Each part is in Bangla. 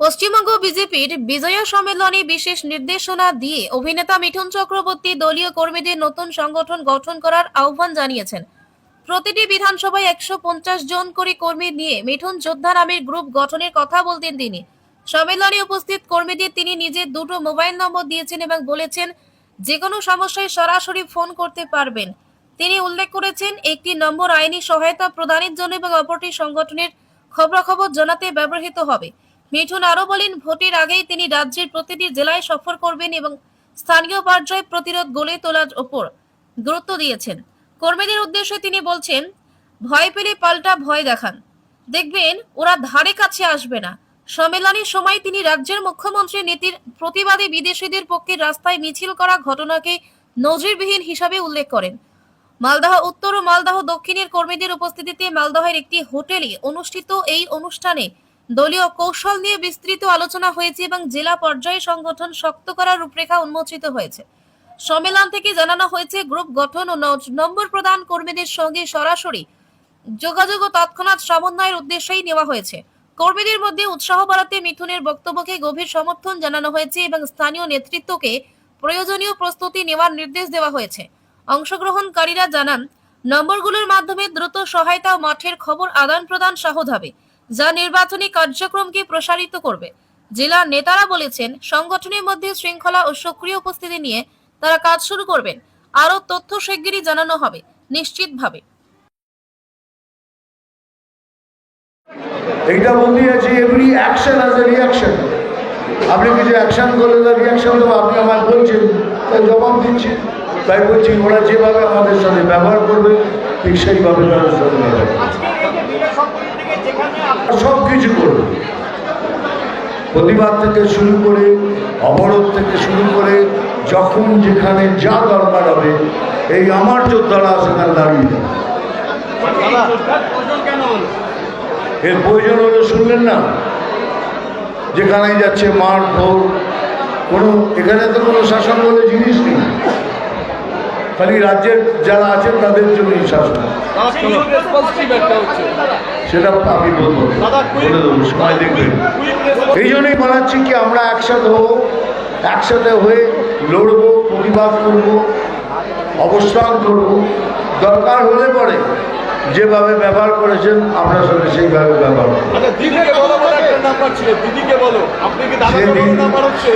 পশ্চিমবঙ্গ বিজেপির বিজয়া সম্মেলনে বিশেষ নির্দেশনা দিয়ে অভিনেতা মিঠুন চক্রবর্তী দলীয় কর্মীদের নতুন সংগঠন গঠন করার আহ্বান জানিয়েছেন। প্রতিটি বিধানসভায় একশো পঞ্চাশ জন করে কর্মী নিয়ে মিঠুন যোদ্ধা নামের গ্রুপ গঠনের কথা বলতেন তিনি। সম্মেলনে উপস্থিত কর্মীদের তিনি নিজের দুটো মোবাইল নম্বর দিয়েছেন এবং বলেছেন যে কোনো সমস্যায় সরাসরি ফোন করতে পারবেন। তিনি উল্লেখ করেছেন, একটি নম্বর আইনি সহায়তা প্রদানের জন্য এবং অপরটি সংগঠনের খবরাখবর জানাতে ব্যবহৃত হবে। মিঠুন আরও বলেন, ভোটের আগেই তিনি রাজ্যের প্রতিটি জেলায় সফর করবেন এবং স্থানীয় পর্যায়ে প্রতিরোধ গড়ে তোলার ওপর গুরুত্ব দিয়েছেন। কর্মীদের উদ্দেশ্যে তিনি বলছেন, ভয় পেলে পাল্টা ভয় দেখান। দেখবেন, ওরা ধারে কাছে আসবে না। সম্মেলনের সময় তিনি রাজ্যের মুখ্যমন্ত্রীর নীতির প্রতিবাদে বিদেশিদের পক্ষে রাস্তায় মিছিল করা ঘটনাকে নজিরবিহীন হিসাবে উল্লেখ করেন। মালদহ উত্তর ও মালদহ দক্ষিণের কর্মীদের উপস্থিতিতে মালদহের একটি হোটেলে অনুষ্ঠিত এই অনুষ্ঠানে দলীয় কৌশল নিয়ে বিস্তৃত আলোচনা হয়েছে এবং জেলা পর্যায়ে সংগঠন শক্ত করার রূপরেখা উন্মোচিত হয়েছে। সম্মেলন থেকে জানানো হয়েছে, গ্রুপ গঠন ও নম্বর প্রদান কর্মীদের সঙ্গে সরাসরি যোগাযোগ ও তৎক্ষণাৎ সমন্বয়ের উদ্দেশ্যেই নেওয়া হয়েছে। কর্মীদের মধ্যে উৎসাহ বাড়াতে মিথুনের বক্তব্যকে গভীর সমর্থন জানানো হয়েছে এবং স্থানীয় নেতৃত্বকে প্রয়োজনীয় প্রস্তুতি নেওয়ার নির্দেশ দেওয়া হয়েছে। অংশগ্রহণকারীরা জানান, নম্বরগুলোর মাধ্যমে দ্রুত সহায়তা ও মাঠের খবর আদান প্রদান সহজ হবে। যা নির্বাচনী কার্যক্রমকে প্রসারিত করবে। জেলার নেতারা বলেছেন, সংগঠনের মধ্যে শৃঙ্খলা ও সক্রিয় উপস্থিতি নিয়ে তারা কাজ শুরু করবেন। আরও তথ্য শিগগিরই জানানো হবে, নিশ্চিতভাবে। এইটা বলতে আছে every action as a reaction আপনি কিছু অ্যাকশন করলে তার রিয়াকশন দেবো, আপনি আমায় বলছেন, তাই জবাব দিচ্ছি। তাই বলছি, ওরা যেভাবে আমাদের সাথে ব্যবহার করবে, ঠিক সেইভাবে তাদের সাথে। সব কিছু করবে প্রতিবাদ থেকে শুরু করে, অবরোধ থেকে শুরু করে, যখন যেখানে যা দরকার হবে, এই আমার যোদ্ধারা সেখানে দাঁড়িয়ে এর প্রয়োজন হলে শুনলেন না। যেখানেই যাচ্ছে মার ভোগ কোনো এখানে তো কোনো শাসন বলে জিনিস নেই। খালি রাজ্যের যারা আছেন তাদের শাসন। রেসপন্সিভ একটা হচ্ছে সেটা আমি বলব। বলে দেবো সময় দেখবেন। এই জন্যই বানাচ্ছি কি আমরা একসাথে হব একসাথে হয়ে লড়বো প্রতিবাদ করব অবস্থান করব। দরকার হলে পরে যেভাবে ব্যবহার করেছেন আমরা সঙ্গে সেইভাবে ব্যবহার করব। আচ্ছা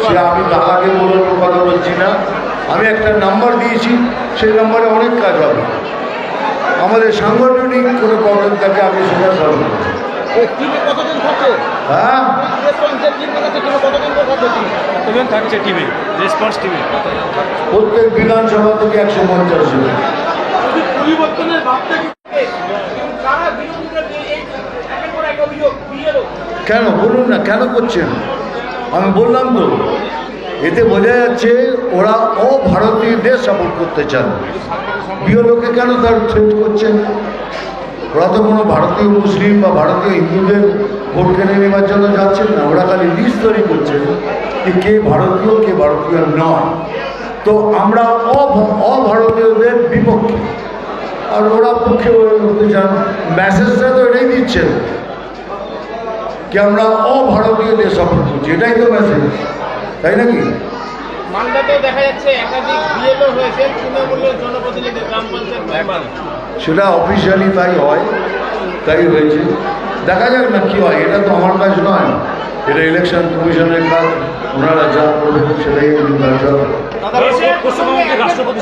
সে আমি দাদাকে বলার কথা বলছি না। আমি একটা নাম্বার দিয়েছি সেই নাম্বারে অনেক কাজ হবে। আমাদের সাংগঠনিক কোনো প্রবলেম থাকে আমি সেটা সলভ হ্যাঁ? থাকছে টিমে রেসপন্স টিমে প্রত্যেক বিধানসভা থেকে একশো পঞ্চাশ কেন? বলুন না কেন করছেন? আমি বললাম তো। এতে বোঝা যাচ্ছে ওরা অভারতীয়দের সাপোর্ট করতে চান। বিওলোকে কেন তার থ্রেট করছেন? ওরা তো কোনো ভারতীয় মুসলিম বা ভারতীয় হিন্দুদের ভোট কেড়ে নেওয়ার জন্য যাচ্ছেন না। ওরা খালি লিস্ট তৈরি করছেন যে কে ভারতীয় কে ভারতীয় নয়। তো আমরা অভ- অভারতীয়দের বিপক্ষে। আর ওরা পক্ষে হতে চান। মেসেজটা তো এটাই দিচ্ছেন কি আমরা অভারতীয়দের সাপোর্ট করছি। এটাই তো মেসেজ তাই নাকি? মালদাতেও দেখা যাচ্ছে একাধিক বিএলও হয়েছে তৃণমূলের জনপ্রতিনিধি গ্রাম পঞ্চায়েত মেম্বার। সেটা অফিসিয়ালি তাই হয় তাই হয়েছে। দেখা যাক না কি হয় এটা তো আমার কাজ নয়। এটা ইলেকশন কমিশনের কাজ ওনারা যা করবেন সেটাই পশ্চিমবঙ্গের রাষ্ট্রপতি